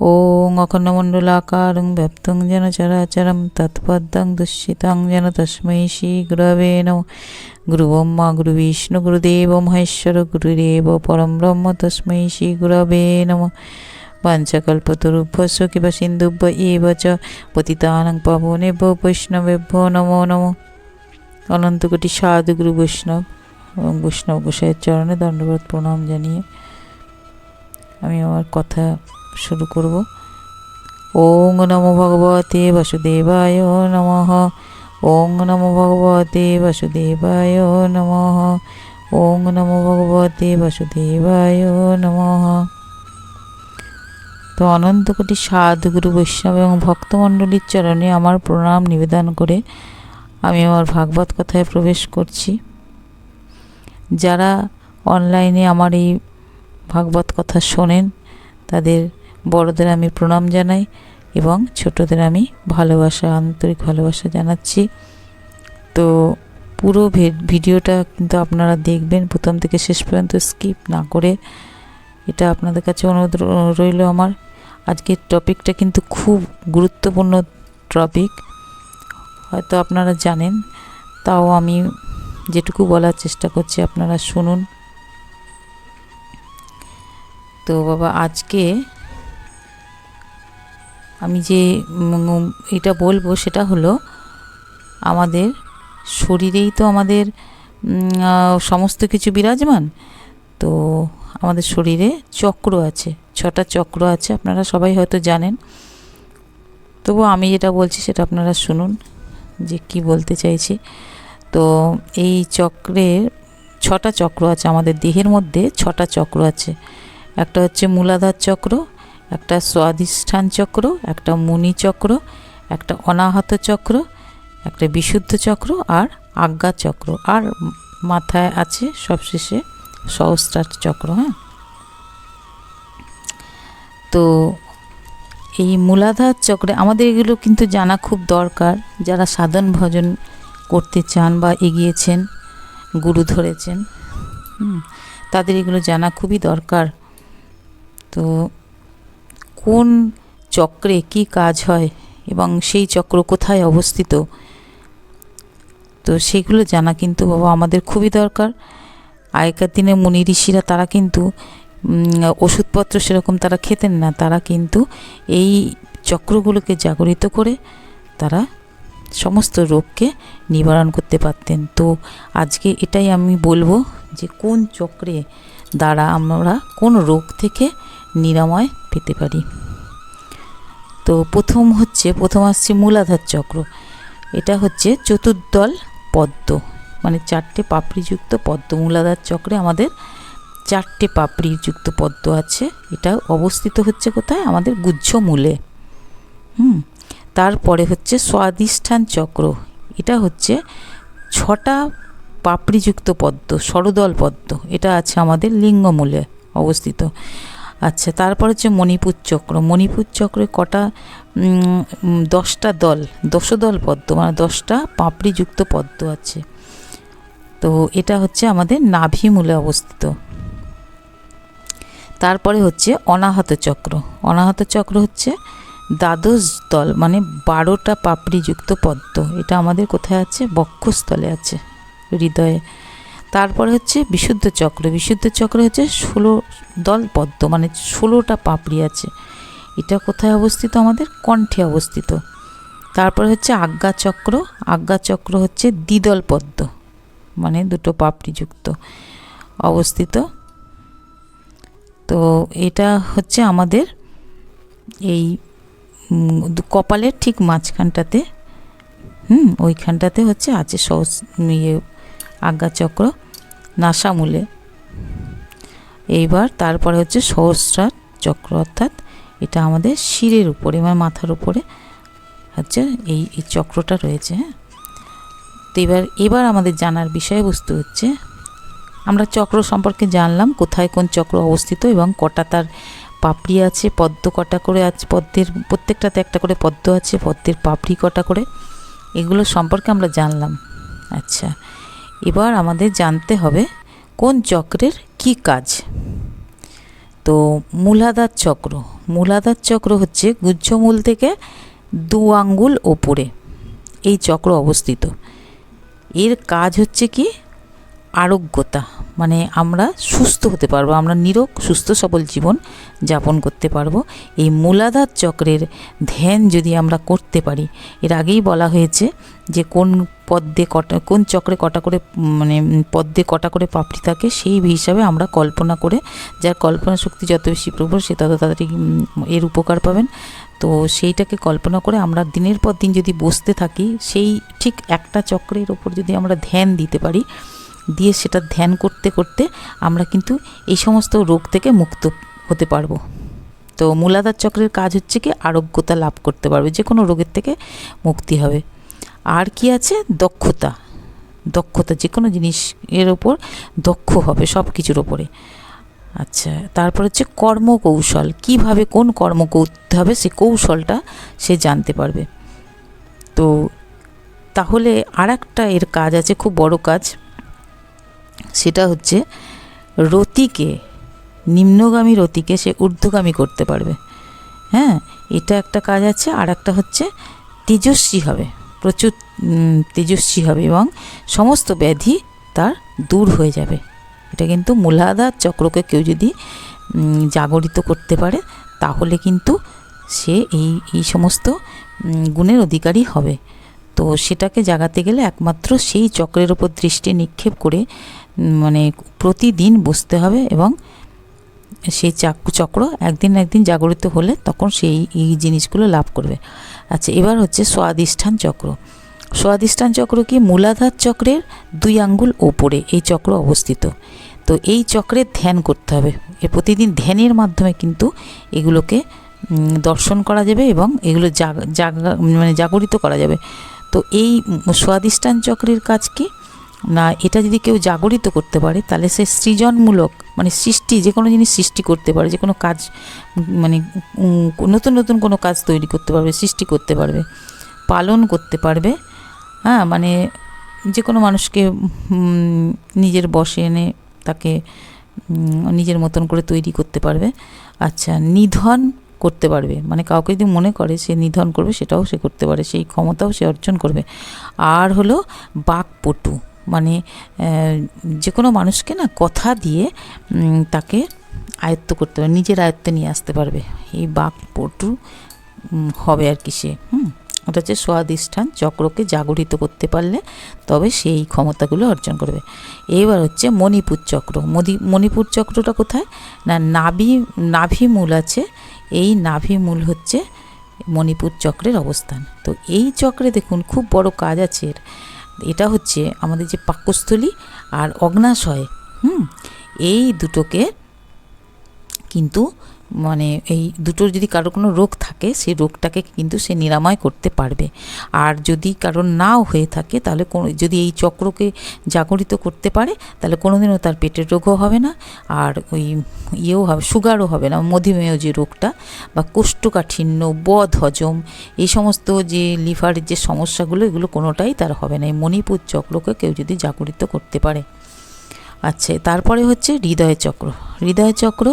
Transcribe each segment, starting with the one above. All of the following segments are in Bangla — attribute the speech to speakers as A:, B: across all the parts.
A: ওং অখণ্ডমণ্ডলাকারং ব্যাপ্তং যেন চরাচরম তৎপদ্মং দুঃশিতং যেন তস্মৈ শ্রী গুরবে নম গুরুব্রহ্মা গুরুবিষ্ণু গুরুদেব মহেশ্বর গুরুদেব পরম ব্রহ্ম তস্মৈ শ্রী গুরবে নম পাঞ্চকল্পতরুভ্যস্ব কিবা সিন্ধুভ্য এব চ পতিতানং পাবনেভ্য বৈষ্ণবেভ্য নমো নমো অনন্তকোটি সাধুগুরু বৈষ্ণব এবং বৈষ্ণব গোসাইয়ের চরণে দণ্ডবোধ প্রণাম জানিয়ে আমি আমার কথা শুরু করব। ওং নমো ভগবতে বাসুদেবায় নমঃ। ওং নমো ভগবতে বাসুদেবায় নমঃ। ওং নমো ভগবতে বাসুদেবায় নমঃ। তো অনন্ত অনন্তকোটি সাধুগুরু বৈষ্ণব এবং ভক্তমণ্ডলীর চরণে আমার প্রণাম নিবেদন করে আমি আমার ভাগবত কথায় প্রবেশ করছি। যারা অনলাইনে আমার এই ভাগবত কথা শোনেন, তাদের বড়দের আমি প্রণাম জানাই এবং ছোটদের আমি ভালোবাসা, আন্তরিক ভালোবাসা জানাচ্ছি। তো পুরো ভিডিওটা কিন্তু আপনারা দেখবেন, প্রথম থেকে শেষ পর্যন্ত স্কিপ না করে এটা আপনাদের কাছে অনুরোধ রইল আমার। আজকের টপিকটা কিন্তু খুব গুরুত্বপূর্ণ টপিক। হয়তো আপনারা জানেন, তাও আমি যেটুকু বলার চেষ্টা করছি আপনারা শুনুন। তো বাবা, আজকে আমি যে এটা বলব সেটা হলো, আমাদের শরীরেই তো আমাদের সমস্ত কিছু বিরাজমান। তো আমাদের শরীরে চক্র আছে, ছটা চক্র আছে, আপনারা সবাই হয়তো জানেন। তবু আমি যেটা বলছি সেটা আপনারা শুনুন, যে কি বলতে চাইছি। তো এই চক্রের ছটা চক্র আছে আমাদের দেহের মধ্যে, ছটা চক্র আছে। একটা হচ্ছে মূলাধার চক্র একটা স্বাধিষ্ঠান চক্র, একটা মুনি চক্র, একটা অনাহত চক্র, একটা বিশুদ্ধ চক্র আর আজ্ঞা চক্র। আর মাথায় আছে সবশেষে সহস্রার চক্র হ্যাঁ? তো এই মূলাধার চক্রে আমাদের এগুলো কিন্তু জানা খুব দরকার। যারা সাধন ভজন করতে চান বা এগিয়েছেন, গুরু ধরেছেন তাদের এগুলো জানা খুবই দরকার। তো কোন চক্রে কি কাজ হয় এবং সেই চক্র কোথায় অবস্থিত? তো সেগুলো জানা কিন্তু বাবা আমাদের খুবই দরকার। আগেকার দিনে মুনি ঋষিরা তারা কিন্তু ওষুধপত্র সেরকম তারা খেতেন না। তারা কিন্তু এই চক্রগুলোকে জাগরিত করে তারা সমস্ত রোগকে নিবারণ করতে পারতেন। তো আজকে এটাই আমি বলব যে কোন চক্রে দ্বারা আমরা কোন রোগ থেকে নিরাময় পেতে পারি। তো প্রথম হচ্ছে, প্রথম আসছে মূলাধার চক্র। এটা হচ্ছে চতুর্দল পদ্ম। মানে চারটে পাপড়িযুক্ত পদ্ম। মূলাধার চক্রে আমাদের চারটে পাপড়িযুক্ত পদ্ম আছে। এটা অবস্থিত হচ্ছে কোথায়? আমাদের গুচ্ছ মূলে। হুম? তারপরে হচ্ছে স্বাদিষ্ঠান চক্র। এটা হচ্ছে ছটা পাপড়িযুক্ত পদ্ম, সরদল পদ্ম। এটা আছে আমাদের লিঙ্গমূলে অবস্থিত। আচ্ছা তারপর হচ্ছে মণিপুর চক্র। মণিপুর চক্রে কটা দশটা দল দশদল পদ্ম মানে দশটা পাপড়িযুক্ত পদ্ম আছে। তো এটা হচ্ছে আমাদের নাভি মূলে অবস্থিত। তারপরে হচ্ছে অনাহত চক্র। অনাহত চক্র হচ্ছে দ্বাদশ দল মানে বারোটা পাপড়িযুক্ত পদ্ম। এটা আমাদের কোথায় আছে? বক্ষস্থলে আছে। হৃদয়ে তারপরে হচ্ছে বিশুদ্ধ চক্র। বিশুদ্ধ চক্র হচ্ছে ষোলো দল পদ্ম মানে ষোলোটা পাপড়ি আছে। এটা কোথায় অবস্থিত? আমাদের কণ্ঠে অবস্থিত। তারপরে হচ্ছে আজ্ঞা চক্র। আজ্ঞা চক্র হচ্ছে দ্বিদল পদ্ম মানে দুটো পাপড়িযুক্ত অবস্থিত। তো এটা হচ্ছে আমাদের এই কপালের ঠিক মাঝখানটাতে, হুম, ওইখানটাতে হচ্ছে আছে সহস ইয়ে আজ্ঞাচক্র, নাসামূলে। এইবার তারপরে হচ্ছে সহস্রার চক্র, অর্থাৎ এটা আমাদের শিরের উপরে মানে মাথার উপরে হচ্ছে এই এই চক্রটা রয়েছে হ্যাঁ? তো এবার এবার আমাদের জানার বিষয়বস্তু হচ্ছে, আমরা চক্র সম্পর্কে জানলাম, কোথায় কোন চক্র অবস্থিত এবং কটা তার পাপড়ি আছে, পদ্ম কটা করে আছে, পদ্মের প্রত্যেকটাতে একটা করে পদ্ম আছে, পদ্মের পাপড়ি কটা করে, এগুলো সম্পর্কে আমরা জানলাম। আচ্ছা এবার আমাদের জানতে হবে কোন চক্রের কি কাজ। তো মূলাধার চক্র মূলাধার চক্র হচ্ছে গুজ্জমূল থেকে দু আঙ্গুল ওপরে, এই চক্র অবস্থিত। এর কাজ হচ্ছে কি? আরোগ্যতা মানে আমরা সুস্থ হতে পারব, আমরা নিরোগ, সুস্থ, সবল জীবন যাপন করতে পারব। এই মূলাধার চক্রের ধ্যান যদি আমরা করতে পারি, এর আগেই বলা হয়েছে যে কোন পদ্মে কটা, কোন চক্রে কটা করে মানে পদ্মে কটা করে পাপড়ি থাকে, সেই হিসাবে আমরা কল্পনা করে, যার কল্পনা শক্তি যত বেশি প্রবল, সে তত তাড়াতাড়ি এর উপকার পাবেন। তো সেইটাকে কল্পনা করে আমরা দিনের পর দিন যদি বসতে থাকি, সেই ঠিক একটা চক্রের ওপর যদি আমরা ধ্যান দিতে পারি দিয়ে সেটা ধ্যান করতে করতে আমরা কিন্তু এই সমস্ত রোগ থেকে মুক্ত হতে পারব। তো মূলাধার চক্রের কাজ হচ্ছে কি আরোগ্যতা লাভ করতে পারবে যে কোনো রোগের থেকে মুক্তি হবে। আর কি আছে? দক্ষতা। দক্ষতা যে কোনো জিনিস এর ওপর দক্ষ হবে সব কিছুর ওপরে। আচ্ছা তারপর হচ্ছে কর্মকৌশল। কীভাবে কোন কর্ম করতে হবে সে কৌশলটা সে জানতে পারবে। তো তাহলে আর একটা এর কাজ আছে, খুব বড় কাজ। সেটা হচ্ছে রতিকে, নিম্নগামী রতিকে সে ঊর্ধ্বগামী করতে পারবে। হ্যাঁ এটা একটা কাজ আছে আর একটা হচ্ছে তেজস্বী হবে, প্রচুর তেজস্বী হবে এবং সমস্ত ব্যাধি তার দূর হয়ে যাবে। এটা কিন্তু মূলাধার চক্রকে কেউ যদি জাগরিত করতে পারে, তাহলে কিন্তু সে এই এই সমস্ত গুণের অধিকারী হবে। তো সেটাকে জাগাতে গেলে একমাত্র সেই চক্রের ওপর দৃষ্টি নিক্ষেপ করে মানে প্রতিদিন বসতে হবে এবং সেই চাকু চক্র একদিন একদিন জাগরিত হলে তখন সেই এই জিনিসগুলো লাভ করবে। আচ্ছা এবার হচ্ছে স্বাদিষ্ঠান চক্র। স্বাদিষ্ঠান চক্র কি মূলাধার চক্রের দুই আঙ্গুল ওপরে এই চক্র অবস্থিত। তো এই চক্রে ধ্যান করতে হবে। এ প্রতিদিন ধ্যানের মাধ্যমে কিন্তু এগুলোকে দর্শন করা যাবে এবং এগুলো জাগ মানে জাগরিত করা যাবে। তো এই স্বাদিষ্ঠান চক্রের কাজ কি? না, এটা যদি কেউ জাগরিত করতে পারে, তাহলে সে সৃজনমূলক মানে সৃষ্টি, যে কোনো জিনিস সৃষ্টি করতে পারে, যে কোনো কাজ মানে নতুন নতুন কোনো কাজ তৈরি করতে পারবে, সৃষ্টি করতে পারবে, পালন করতে পারবে হ্যাঁ মানে যে কোনো মানুষকে নিজের বসে এনে তাকে নিজের মতন করে তৈরি করতে পারবে আচ্ছা নিধন করতে পারবে মানে কাউকে যদি মনে করে সে নিধন করবে, সেটাও সে করতে পারে, সেই ক্ষমতাও সে অর্জন করবে, আর হলো বাকপটু। মানে যে কোনো মানুষকে না কথা দিয়ে তাকে আয়ত্ত করতে পারবে নিজের আয়ত্তে নিয়ে আসতে পারবে। এই বাকপটু পটু হবে আর কি সে, হুম? ওটা হচ্ছে স্বাধিষ্ঠান চক্রকে জাগরিত করতে পারলে, তবে সেই ক্ষমতাগুলো অর্জন করবে। এবার হচ্ছে মণিপুর চক্র। মদি, মণিপুর চক্রটা কোথায়? না, নাভি নাভি মূল আছে। এই নাভি মূল হচ্ছে মণিপুর চক্রের অবস্থান। তো এই চক্রে দেখুন, খুব বড় কাজ আছে এর। এটা হচ্ছে আমাদের যে পাকস্থলী আর অগ্নাশয় হুম? এই দুটোকে কিন্তু মানে এই দুটোর যদি কারও কোনো রোগ থাকে, সেই রোগটাকে কিন্তু সে নিরাময় করতে পারবে। আর যদি কারোর নাও হয়ে থাকে, তাহলে কোনো, যদি এই চক্রকে জাগরিত করতে পারে, তাহলে কোনোদিনও তার পেটের রোগও হবে না, আর ওই ইয়েও হবে, সুগারও হবে না। মধুমেহ যে রোগটা বা কোষ্ঠকাঠিন্য, বদ হজম, এই সমস্ত যে লিভারের যে সমস্যাগুলো, এগুলো কোনোটাই তার হবে না। এই মণিপুর চক্রকে কেউ যদি জাগরিত করতে পারে। আচ্ছা তারপরে হচ্ছে হৃদয় চক্র। হৃদয় চক্র,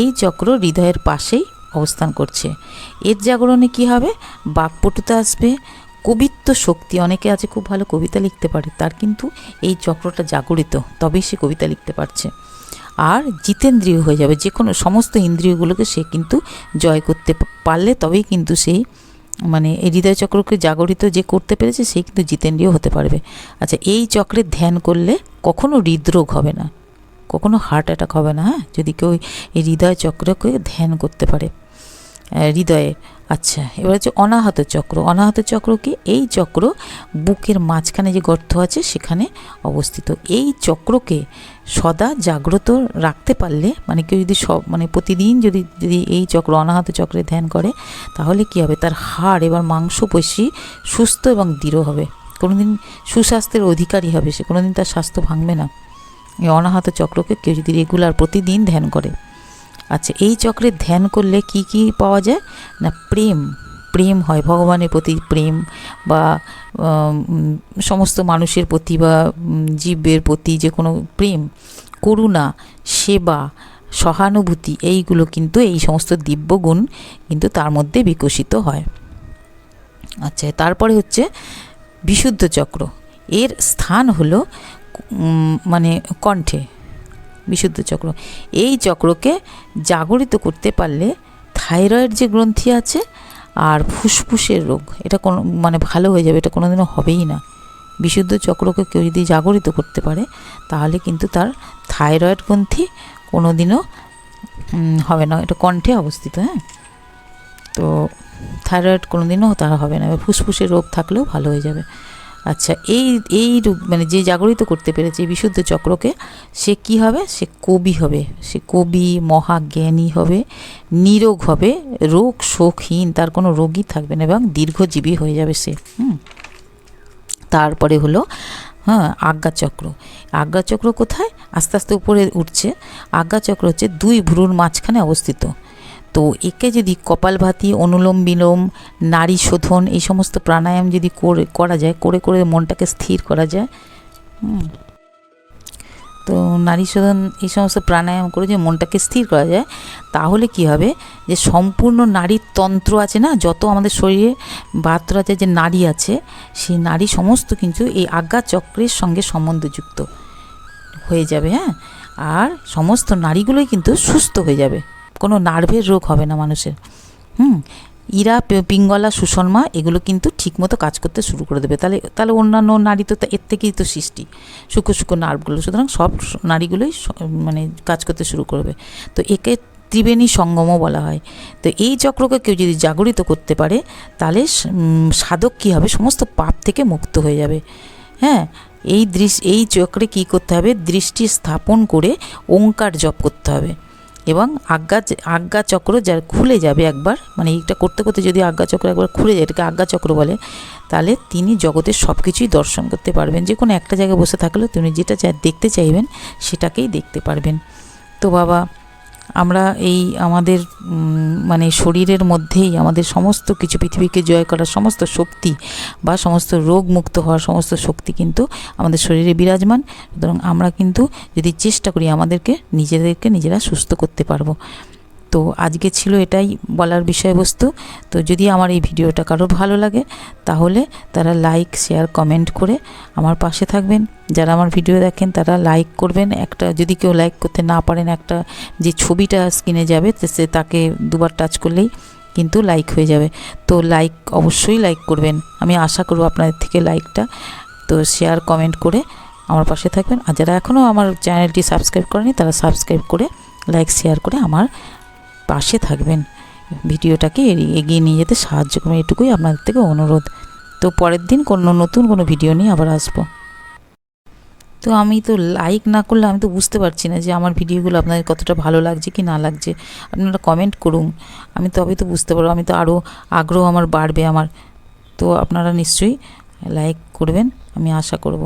A: এই চক্র হৃদয়ের পাশেই অবস্থান করছে। এর জাগরণে কি হবে? বাকপটুতা আসবে। কবিত্ব শক্তি, অনেকে আছে খুব ভালো কবিতা লিখতে পারে, তার কিন্তু এই চক্রটা জাগরিত, তবেই সে কবিতা লিখতে পারছে। আর জিতেন্দ্রিয় হয়ে যাবে যে কোনো সমস্ত ইন্দ্রিয়গুলোকে সে কিন্তু জয় করতে পারলে, তবেই কিন্তু সেই মানে এই হৃদয় চক্রকে জাগরিত যে করতে পেরেছে, সে কিন্তু জিতেন্দ্রিয় হতে পারবে। আচ্ছা এই চক্রে ধ্যান করলে কখনো হৃদরোগ হবে না। কখনো হার্ট অ্যাটাক হবে না হ্যাঁ? যদি কেউ এই হৃদয় চক্রকে ধ্যান করতে পারে হৃদয়ে আচ্ছা এবার হচ্ছে অনাহত চক্র। অনাহত চক্র কি? এই চক্র বুকের মাঝখানে যে গর্ত আছে সেখানে অবস্থিত। এই চক্রকে সদা জাগ্রত রাখতে পারলে মানে কেউ যদি সব মানে প্রতিদিন যদি যদি এই চক্র অনাহত চক্রে ধ্যান করে, তাহলে কি হবে? তার হাড় এবার মাংসপেশি সুস্থ এবং দৃঢ় হবে। কোনোদিন সুস্বাস্থ্যের অধিকারী হবে সে, কোনোদিন তার স্বাস্থ্য ভাঙবে না। এই অনাহত চক্রকে কেউ যদি রেগুলার প্রতিদিন ধ্যান করে আচ্ছা এই চক্রে ধ্যান করলে কি কি পাওয়া যায়? না, প্রেম। প্রেম হয়, ভগবানের প্রতি প্রেম বা সমস্ত মানুষের প্রতি বা জীবের প্রতি যে কোনো প্রেম, করুণা, সেবা, সহানুভূতি, এইগুলো কিন্তু এই সমস্ত দিব্য গুণ কিন্তু তার মধ্যে বিকশিত হয়। আচ্ছা তারপরে হচ্ছে বিশুদ্ধ চক্র। এর স্থান হলো মানে কণ্ঠে। বিশুদ্ধ চক্র। এই চক্রকে জাগরিত করতে পারলে থাইরয়েড যে গ্রন্থি আছে আর ফুসফুসের রোগ এটা কোনো মানে ভালো হয়ে যাবে এটা কোনোদিনও হবেই না। বিশুদ্ধ চক্রকে কেউ যদি জাগরিত করতে পারে তাহলে কিন্তু তার থাইরয়েড গ্রন্থি কোনোদিনও উম, হবে না। এটা কণ্ঠে অবস্থিত হ্যাঁ? তো থাইরয়েড কোনোদিনও তার হবে না। ফুসফুসের রোগ থাকলেও ভালো হয়ে যাবে। আচ্ছা এই এই রোগ মানে যে জাগরিত করতে পেরেছে বিশুদ্ধ চক্রকে, সে কি হবে? সে কবি হবে। সে কবি, মহাজ্ঞানী হবে, নিরোগ হবে, রোগ শোকহীন, তার কোনো রোগই থাকবে না এবং দীর্ঘজীবী হয়ে যাবে সে। হুম? তারপরে হলো হ্যাঁ আজ্ঞাচক্র। আজ্ঞাচক্র কোথায়? আস্তে আস্তে উপরে উঠছে। আজ্ঞাচক্র হচ্ছে দুই ভ্রুর মাঝখানে অবস্থিত। তো একে যদি কপালভাতি, অনুলোম বিলোম, নারী শোধন, এই সমস্ত প্রাণায়াম যদি করে, করা যায়, করে করে মনটাকে স্থির করা যায় তো নারী শোধন এই সমস্ত প্রাণায়াম করে যে মনটাকে স্থির করা যায়, তাহলে কি হবে? যে সম্পূর্ণ নারীর তন্ত্র আছে না, যত আমাদের শরীরে বাহাত্তর হাজার যে নারী আছে, সেই নারী সমস্ত কিন্তু এই আজ্ঞা চক্রের সঙ্গে সম্বন্ধযুক্ত হয়ে যাবে হ্যাঁ? আর সমস্ত নারীগুলোই কিন্তু সুস্থ হয়ে যাবে। কোনো নার্ভের রোগ হবে না মানুষের। হুম? ইরা পিঙ্গলা সুষমা এগুলো কিন্তু ঠিকমতো কাজ করতে শুরু করে দেবে। তাহলে তাহলে অন্যান্য নারী তো এর থেকেই তো সৃষ্টি। সুখো সুখো নার্ভগুলো। সুতরাং সব নারীগুলোই মানে কাজ করতে শুরু করবে। তো একে ত্রিবেণী সঙ্গমও বলা হয়। তো এই চক্রকে কেউ যদি জাগরিত করতে পারে, তাহলে সাধক কী হবে? সমস্ত পাপ থেকে মুক্ত হয়ে যাবে। হ্যাঁ? এই দৃশ এই চক্রে কী করতে হবে? দৃষ্টি স্থাপন করে ওঙ্কার জপ করতে হবে। এবং আজ্ঞা আজ্ঞা চক্র যা খুলে যাবে একবার মানে এইটা করতে করতে যদি আজ্ঞা চক্র একবার খুলে যায়, এটাকে আজ্ঞা চক্র বলে, তাহলে তিনি জগতের সব কিছুই দর্শন করতে পারবেন। যে কোনো একটা জায়গায় বসে থাকলেও তিনি যেটা দেখতে চাইবেন, সেটাকেই দেখতে পারবেন। তো বাবা আমরা এই আমাদের মানে শরীরের মধ্যেই আমাদের সমস্ত কিছু পৃথিবীকে জয় করার সমস্ত শক্তি বা সমস্ত রোগ মুক্ত হওয়ার সমস্ত শক্তি কিন্তু আমাদের শরীরে বিরাজমান। সুতরাং আমরা কিন্তু যদি চেষ্টা করি আমাদেরকে, নিজেদেরকে নিজেরা সুস্থ করতে পারব। তো আজকে ছিল এটাই বলার বিষয়বস্তু। তো যদি আমার এই ভিডিওটা কারোর ভালো লাগে, তাহলে তারা লাইক, শেয়ার, কমেন্ট করে আমার পাশে থাকবেন। যারা আমার ভিডিও দেখেন, তারা লাইক করবেন। একটা, যদি কেউ লাইক করতে না পারেন, একটা যে ছবিটা স্ক্রিনে যাবে সে তাকে দুবার টাচ করলেই কিন্তু লাইক হয়ে যাবে। তো লাইক অবশ্যই লাইক করবেন। আমি আশা করব আপনাদের থেকে লাইকটা। তো শেয়ার, কমেন্ট করে আমার পাশে থাকবেন। আর যারা এখনও আমার চ্যানেলটি সাবস্ক্রাইব করেনি, তারা সাবস্ক্রাইব করে, লাইক, শেয়ার করে আমার পাশে থাকবেন। ভিডিওটাকে এগিয়ে নিয়ে যেতে সাহায্য করবেন এটুকুই আপনাদের থেকে অনুরোধ। তো পরের দিন কোনো নতুন কোনো ভিডিও নিয়ে আবার আসব। তো আমি তো লাইক না করলে আমি তো বুঝতে পারছি না যে আমার ভিডিওগুলো আপনাদের কতটা ভালো লাগছে কি না লাগছে। আপনারা কমেন্ট করুন। আমি তবে তো বুঝতে পারব। আমি তো আরও আগ্রহ আমার বাড়বে আমার। তো আপনারা নিশ্চয়ই লাইক করবেন। আমি আশা করব।